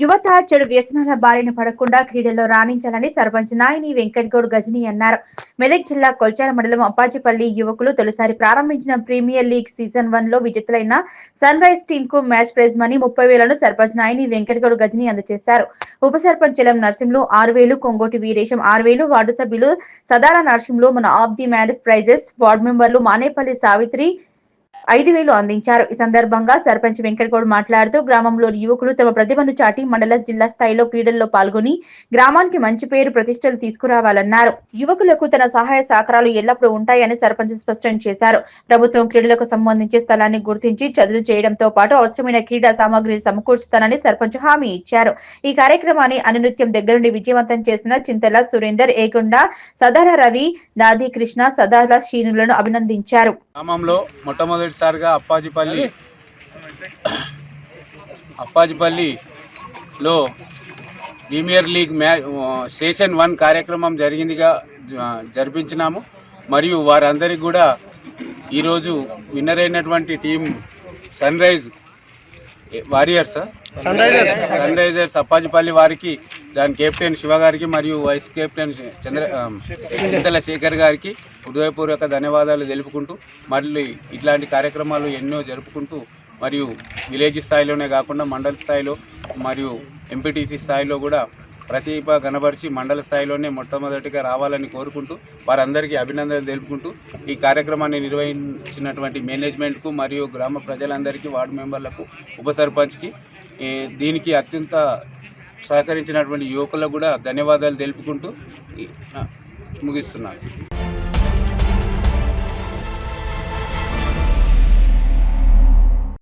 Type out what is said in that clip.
యువత చెడు వ్యసనాల బారిన పడకుండా క్రీడల్లో రాణించాలని సర్పంచ్ నాయని వెంకట్గౌడ్ గజని అన్నారు. మెదక్ జిల్లా కొల్చార మండలం అప్పాజిపల్లి యువకులు తొలిసారి ప్రారంభించిన ప్రీమియర్ లీగ్ సీజన్ వన్లో విజేతలైన సన్ రైజ్ టీమ్కు మ్యాచ్ ప్రైజ్ మనీ ముప్పై వేలను సర్పంచ్ నాయని వెంకట్గౌడ్ గజని అందజేశారు. ఉప సర్పంచ్ ఎలం నర్సింహులు ఆరు వేలు కొంగోటి వీరేశం ఆరు వేలు వార్డు సభ్యులు సదార నర్సింహులు మన of the man prizes ward మెంబర్లు మానేపల్లి సావిత్రి ఐదు వేలు అందించారు. ఈ సందర్భంగా సర్పంచ్ వెంకటగౌడ్ మాట్లాడుతూ గ్రామంలోని యువకులు తమ ప్రతిభను చాటి మండల జిల్లా స్థాయిలో క్రీడల్లో పాల్గొని గ్రామానికి మంచి పేరు ప్రతిష్టలు తీసుకురావాలన్నారు. యువకులకు తన సహాయ సహకారాలు ఎల్లప్పుడూ ఉంటాయని సర్పంచ్ స్పష్టం చేశారు. ప్రభుత్వం క్రీడలకు సంబంధించి స్థలాన్ని గుర్తించి చదువు చేయడంతో పాటు అవసరమైన క్రీడా సామాగ్రిని సమకూర్చుతానని సర్పంచ్ హామీ ఇచ్చారు. ఈ కార్యక్రమాన్ని అనునిత్యం దగ్గరుండి విజయవంతం చేసిన చింతల సురేందర్ ఏకొండ సదార రవి దాది కృష్ణ సదాల శ్రీనులను అభినందించారు. గ్రామంలో మొట్టమొదటిసారిగా అప్పాజిపల్లి. అప్పాజిపల్లిలో ప్రీమియర్ లీగ్ మ్యా స్టేషన్ వన్ కార్యక్రమం జరిగిందిగా జరిపించినాము. మరియు వారందరికీ కూడా ఈరోజు విన్నర్ అయినటువంటి team sun rise warriors sun risers Appajipalli వారికి దాని కెప్టెన్ శివ గారికి మరియు వైస్ కెప్టెన్ చంద్ర చింతల శేఖర్ గారికి హృదయపూర్వక ధన్యవాదాలు తెలుపుకుంటూ మళ్ళీ ఇట్లాంటి కార్యక్రమాలు ఎన్నో జరుపుకుంటూ మరియు విలేజ్ స్థాయిలోనే కాకుండా మండల స్థాయిలో మరియు ఎంపీటీసీ స్థాయిలో కూడా ప్రతిభ కనబరిచి మండల స్థాయిలోనే మొట్టమొదటిగా రావాలని కోరుకుంటూ వారందరికీ అభినందనలు తెలుపుకుంటూ ఈ కార్యక్రమాన్ని నిర్వహించినటువంటి మేనేజ్మెంట్కు మరియు గ్రామ ప్రజలందరికీ వార్డు మెంబర్లకు ఉప సర్పంచ్కి దీనికి అత్యంత సహకరించినటువంటి యువకులకు కూడా ధన్యవాదాలు తెలుపుకుంటూ ముగిస్తున్నాను.